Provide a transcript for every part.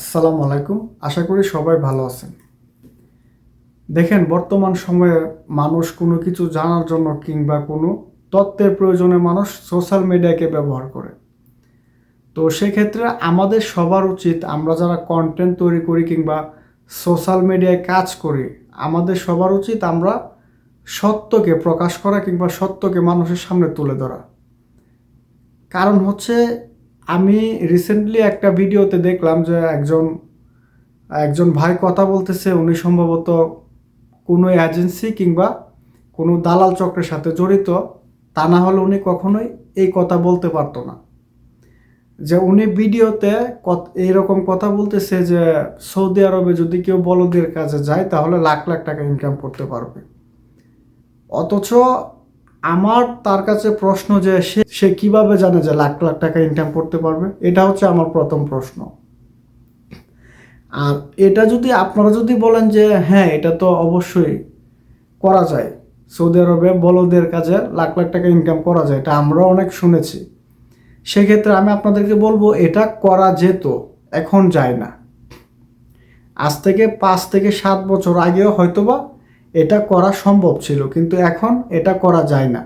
আসসালামু আলাইকুম। আশা করি সবাই ভালো আছেন। দেখেন, বর্তমান সময়ে মানুষ কোনো কিছু জানার জন্য কিংবা কোনো তত্ত্বের প্রয়োজনে মানুষ সোশ্যাল মিডিয়াকে ব্যবহার করে। তো সেক্ষেত্রে আমাদের সবার উচিত আমরা যারা কন্টেন্ট তৈরি করি কিংবা সোশ্যাল মিডিয়ায় কাজ করি, আমাদের সবার উচিত আমরা সত্যকে প্রকাশ করা কিংবা সত্যকে মানুষের সামনে তুলে ধরা। কারণ হচ্ছে আমি রিসেন্টলি একটা ভিডিওতে দেখলাম যে একজন একজন ভাই কথা বলতেছে, উনি সম্ভবত কোনো এজেন্সি কিংবা কোনো দালাল চক্রের সাথে জড়িত, তা না হলে উনি কখনোই এই কথা বলতে পারতো না। যে উনি ভিডিওতে এইরকম কথা বলতেছে যে সৌদি আরবে যদি কেউ বলদের কাজে যায়, তাহলে লাখ লাখ টাকা ইনকাম করতে পারবে। অথচ আমার তার কাছে প্রশ্ন যে সে সে কীভাবে জানে যে লাখ লাখ টাকা ইনকাম করতে পারবে? এটা হচ্ছে আমার প্রথম প্রশ্ন। আর এটা যদি আপনারা যদি বলেন যে হ্যাঁ এটা তো অবশ্যই করা যায়। সৌদি আরবে বলদের কাজে লাখ লাখ টাকা ইনকাম করা যায়, এটা আমরাও অনেক শুনেছি। সেক্ষেত্রে আমি আপনাদেরকে বলব, এটা করা যেত, এখন যায় না। আজ থেকে পাঁচ থেকে সাত বছর আগেও হয়তোবা এটা করা সম্ভব ছিল, কিন্তু এখন এটা করা যায় না।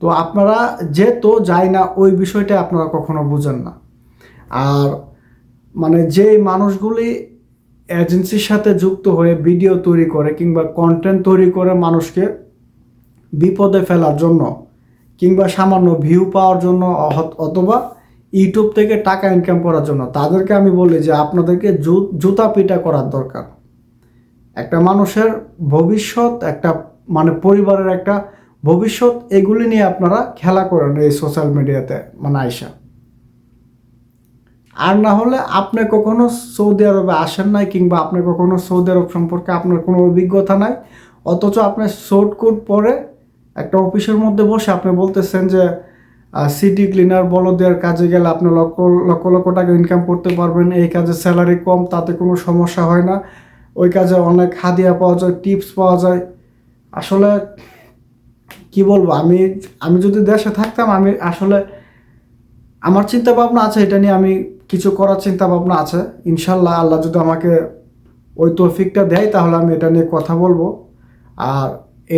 তো আপনারা যেহেতু যায় না, ওই বিষয়টা আপনারা কখনো বুঝেন না। আর মানে যে মানুষগুলি এজেন্সির সাথে যুক্ত হয়ে ভিডিও তৈরি করে কিংবা কন্টেন্ট তৈরি করে মানুষকে বিপদে ফেলার জন্য কিংবা সামান্য ভিউ পাওয়ার জন্য অথবা ইউটিউব থেকে টাকা ইনকাম করার জন্য, তাদেরকে আমি বলি যে আপনাদেরকে জুতা পিটা করার দরকার। একটা মানুষের ভবিষ্যৎ, একটা মানে পরিবারের একটা ভবিষ্যৎ, এগুলি নিয়ে আপনারা খেলা করেন এই সোশ্যাল মিডিয়াতে মানে আইসা। আর না হলে আপনি কখনো সৌদি আরবে আসেন নাই কিংবা আপনি কখনো সৌদি আরব সম্পর্কে আপনার কোনো অভিজ্ঞতা নাই, অথচ আপনি শর্ট কোট পরে একটা অফিসের মধ্যে বসে আপনি বলতেছেন যে সিটি ক্লিনার বলদের কাজে গেলে আপনি লক্ষ লক্ষ লক্ষ টাকা ইনকাম করতে পারবেন, এই কাজে স্যালারি কম, তাতে কোনো সমস্যা হয় না। ওই কাজে অনেক হাদিয়া পাওয়া যায় টিপস পাওয়া যায়। আসলে কি বলব, আমি আমি যদি দেশে থাকতাম, আমি আসলে আমার চিন্তা ভাবনা আছে, এটা নিয়ে আমি কিছু করার চিন্তা ভাবনা আছে। ইনশাল্লাহ আল্লাহ যদি আমাকে ওই তৌফিকটা দেয়, তাহলে আমি এটা নিয়ে কথা বলব। আর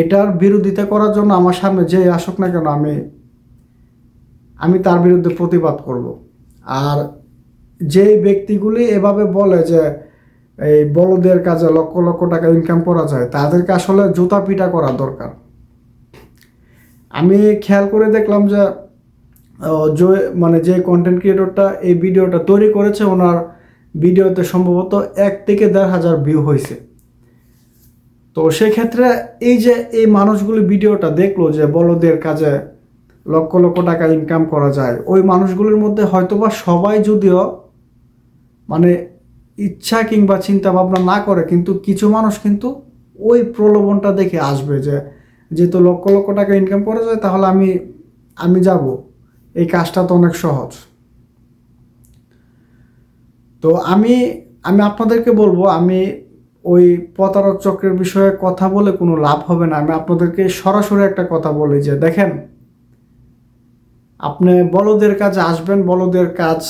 এটার বিরোধিতা করার জন্য আমার সামনে যে আসুক না কেন, আমি আমি তার বিরুদ্ধে প্রতিবাদ করব। আর যেই ব্যক্তিগুলি এভাবে বলে যে এই বড়দের কাজে লক্ষ লক্ষ টাকা ইনকাম করা যায়, তাদেরকে আসলে জুতা পিটা করা দরকার। আমি খেয়াল করে দেখলাম যে যে- মানে যে কন্টেন্ট ক্রিয়েটরটা এই ভিডিওটা তৈরি করেছে, ওনার ভিডিওতে সম্ভবত এক থেকে দেড় হাজার ভিউ হয়েছে। তো সেক্ষেত্রে এই যে এই মানুষগুলি ভিডিওটা দেখল যে বলদের কাজে লক্ষ লক্ষ টাকা ইনকাম করা যায়, ওই মানুষগুলির মধ্যে হয়তোবা সবাই যদিও মানে ইচ্ছা কিংবা চিন্তা ভাবনা না করে, কিন্তু কিছু মানুষ কিন্তু ওই প্রলোভনটা দেখে আসবে যে, যেহেতু লক্ষ লক্ষ টাকা ইনকাম করা যায় তাহলে আমি আমি যাব। এই কাজটা তো অনেক সহজ। তো আমি আমি আপনাদেরকে বলব, আমি ওই প্রতারক চক্রের বিষয়ে কথা বলে কোনো লাভ হবে না। আমি আপনাদেরকে সরাসরি একটা কথা বলি যে, দেখেন, আপনি বলদের কাজে আসবেন, বলদের কাজ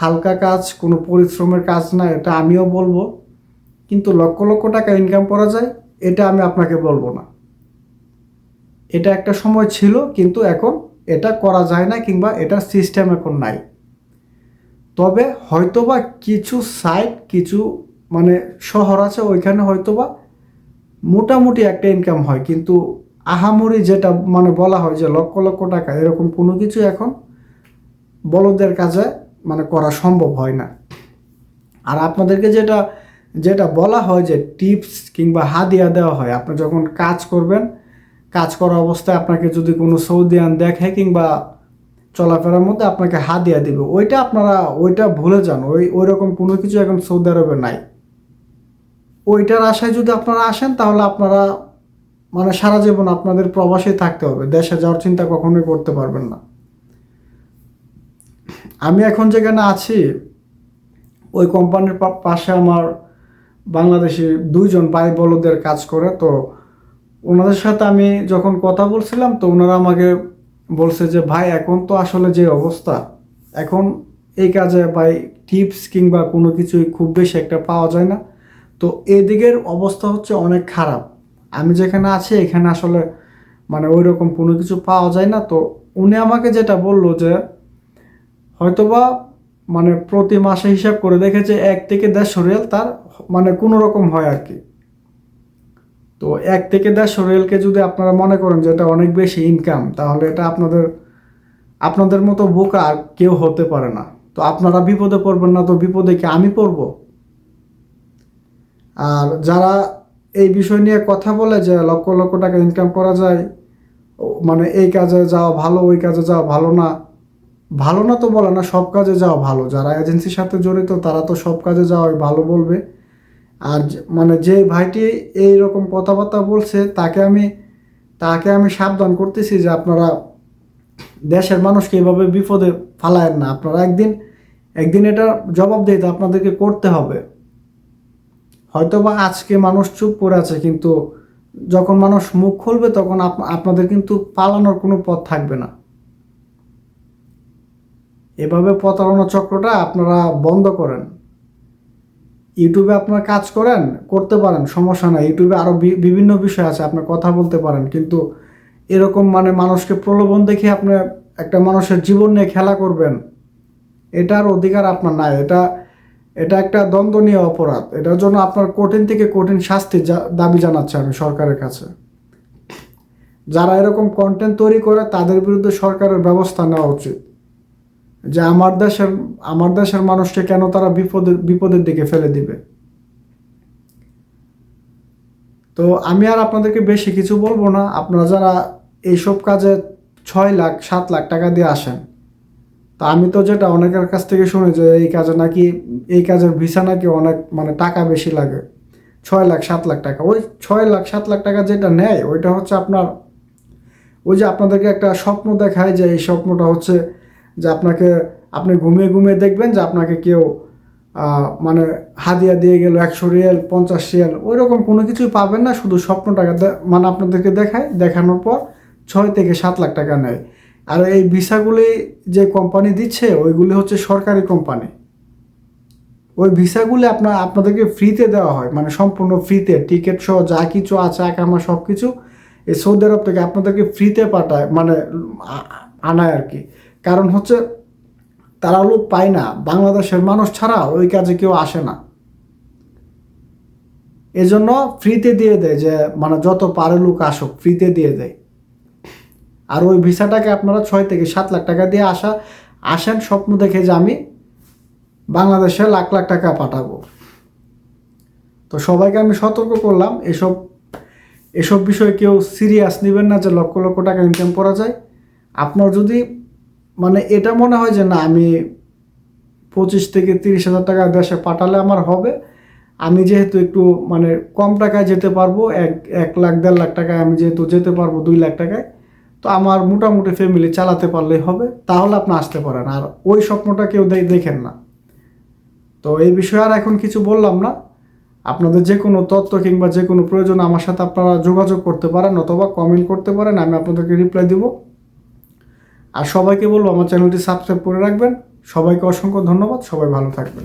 হালকা কাজ, কোনো পরিশ্রমের কাজ না, এটা আমিও বলব। কিন্তু লক্ষ লক্ষ টাকা ইনকাম করা যায়, এটা আমি আপনাকে বলব না। এটা একটা সময় ছিল, কিন্তু এখন এটা করা যায় না কিংবা এটার সিস্টেম এখন নাই। তবে হয়তোবা কিছু সাইট কিছু মানে শহর আছে, ওইখানে হয়তোবা মোটামুটি একটা ইনকাম হয়। কিন্তু আহামরি যেটা মানে বলা হয় যে লক্ষ লক্ষ টাকা, এরকম কোনো কিছু এখন বলদের কাজে মানে করা সম্ভব হয় না। আর আপনাদেরকে যেটা যেটা বলা হয় যে টিপস কিংবা হাদিয়া দেওয়া হয়, আপনি যখন কাজ করবেন, কাজ করা অবস্থায় আপনাকে যদি কোনো সৌদিয়ান দেখে কিংবা চলাফেরার মধ্যে আপনাকে হাদিয়া দিবে, ওইটা আপনারা, ওইটা ভুলে যান, ওই ওই রকম কোনো কিছু এখন সৌদি আরবে নাই। ওইটার আশায় যদি আপনারা আসেন, তাহলে আপনারা মানে সারা জীবন আপনাদের প্রবাসে থাকতে হবে, দেশে যাওয়ার চিন্তা কখনোই করতে পারবেন না। আমি এখন যেখানে আছি, ওই কোম্পানির পাশে আমার বাংলাদেশি দুইজন ভাই বলদের কাজ করে, তো ওনাদের সাথে আমি যখন কথা বলছিলাম, তো ওনারা আমাকে বলছে যে, ভাই, এখন তো আসলে যে অবস্থা, এখন এই কাজে ভাই টিপস কিংবা কোনো কিছুই খুব বেশি একটা পাওয়া যায় না। তো এদিকের অবস্থা হচ্ছে অনেক খারাপ। আমি যেখানে আছি, এখানে আসলে মানে ওই রকম কোনো কিছু পাওয়া যায় না। তো উনি আমাকে যেটা বলল যে হয়তোবা মানে প্রতি মাসে হিসাব করে দেখেছে এক থেকে দেড়শো রিয়াল তার মানে কোনো রকম হয় আর কি। তো এক থেকে দেড়শো রিয়ালকে যদি আপনারা মনে করেন যে এটা অনেক বেশি ইনকাম তাহলে এটা আপনাদের আপনাদের মতো বোকা আর কেউ হতে পারে না। তো আপনারা বিপদে পড়বেন না, তো বিপদে কি আমি পড়ব? আর যারা এই বিষয় নিয়ে কথা বলে যে লক্ষ লক্ষ টাকা ইনকাম করা যায় মানে এই কাজে যাওয়া ভালো, ওই কাজে যাওয়া ভালো না ভালো না তো বলে না, সব কাজে যাওয়া ভালো। যারা এজেন্সির সাথে জড়িত, তারা তো সব কাজে যাওয়াই ভালো বলবে। আর মানে যে ভাইটি এই রকম কথাবার্তা বলছে, তাকে আমি তাকে আমি সাবধান করতেছি যে আপনারা দেশের মানুষকে এভাবে বিপদে ফালায়েন না। আপনারা একদিন একদিন এটা জবাবদিহিতা আপনাদেরকে করতে হবে। হয়তো বা আজকে মানুষ চুপ করে আছে, কিন্তু যখন মানুষ মুখ খুলবে, তখন আপ- আপনাদের কিন্তু পালানোর কোনো পথ থাকবে না। এভাবে প্রতারণা চক্রটা আপনারা বন্ধ করেন। ইউটিউবে আপনার কাজ করেন, করতে পারেন, সমস্যা নাই। ইউটিউবে আরও বিভিন্ন বিষয় আছে, আপনি কথা বলতে পারেন, কিন্তু এরকম মানে মানুষকে প্রলোভন দেখে আপনি একটা মানুষের জীবন নিয়ে খেলা করবেন, এটার অধিকার আপনার নাই। এটা এটা একটা দ্বন্দ্বনীয় অপরাধ। এটার জন্য আপনার কঠিন থেকে কঠিন শাস্তি দাবি জানাচ্ছি আমি সরকারের কাছে। যারা এরকম কন্টেন্ট তৈরি করে, তাদের বিরুদ্ধে সরকারের ব্যবস্থা নেওয়া উচিত। যে আমার দেশের আমার দেশের মানুষকে কেন তারা বিপদের বিপদের দিকে ফেলে দিবে? তো আমি আর আপনাদেরকে বেশি কিছু বলব না। আপনারা যারা এইসব কাজে ছয় লাখ, সাত লাখ টাকা দিয়ে আসেন, তা আমি তো যেটা অনেকের কাছ থেকে শুনি যে এই কাজে নাকি, এই কাজের ভিসা নাকি অনেক মানে টাকা বেশি লাগে। ছয় লাখ, সাত লাখ টাকা। ওই ছয় লাখ, সাত লাখ টাকা যেটা নেয়, ওইটা হচ্ছে আপনার, ওই যে আপনাদেরকে একটা স্বপ্ন দেখায় যে এই স্বপ্নটা হচ্ছে যে আপনাকে, আপনি ঘুমিয়ে ঘুমিয়ে দেখবেন যে আপনাকে কেউ মানে হাদিয়া দিয়ে গেল একশো রিয়াল, পঞ্চাশ রিয়াল ওই রকম কোনো কিছুই পাবেন না। শুধু স্বপ্ন টাকা মানে আপনাদেরকে দেখায়, দেখানোর পর ছয় থেকে সাত লাখ টাকা নেয়। আর এই ভিসাগুলি যে কোম্পানি দিচ্ছে, ওইগুলি হচ্ছে সরকারি কোম্পানি। ওই ভিসাগুলি আপনার, আপনাদেরকে ফ্রিতে দেওয়া হয় মানে সম্পূর্ণ ফ্রিতে, টিকিট সহ যা কিছু আছে আকামা সব কিছু, এই সৌদি আরব থেকে আপনাদেরকে ফ্রিতে পাঠায় মানে আনায় আর কি। কারণ হচ্ছে তারা লোক পায় না, বাংলাদেশের মানুষ ছাড়া ওই কাজে কেউ আসে না। এজন্য ফ্রিতে দিয়ে দেয় যে মানে যত পারে লোক আসুক, ফ্রিতে দিয়ে দেয়। আর ওই ভিসাটাকে আপনারা ছয় থেকে সাত লাখ টাকা দিয়ে আসা, আসেন স্বপ্ন দেখে যে আমি বাংলাদেশে লাখ লাখ টাকা পাঠাবো। তো সবাইকে আমি সতর্ক করলাম, এসব এসব বিষয়ে কেউ সিরিয়াস নেবেন না যে লক্ষ লক্ষ টাকা ইনকাম করা যায়। আপনার যদি মানে এটা মনে হয় যে না, আমি পঁচিশ থেকে তিরিশ হাজার টাকা দেশে পাঠালে আমার হবে। আমি যেহেতু একটু মানে কম টাকায় যেতে পারব, এক এক লাখ, দেড় লাখ টাকায় আমি যেহেতু যেতে পারব দুই লাখ টাকায়, তো আমার মোটামুটি ফ্যামিলি চালাতে পারলেই হবে, তাহলে আপনি আসতে পারেন। আর ওই স্বপ্নটা কেউ দেখেন না। তো এই বিষয়ে আর এখন কিছু বললাম না। আপনাদের যে কোনো তথ্য কিংবা যে কোনো প্রয়োজন আমার সাথে আপনারা যোগাযোগ করতে পারেন অথবা কমেন্ট করতে পারেন, আমি আপনাদেরকে রিপ্লাই দিব। আর সবাইকে বলব আমার চ্যানেলটি সাবস্ক্রাইব করে রাখবেন। সবাইকে অসংখ্য ধন্যবাদ। সবাই ভালো থাকবেন।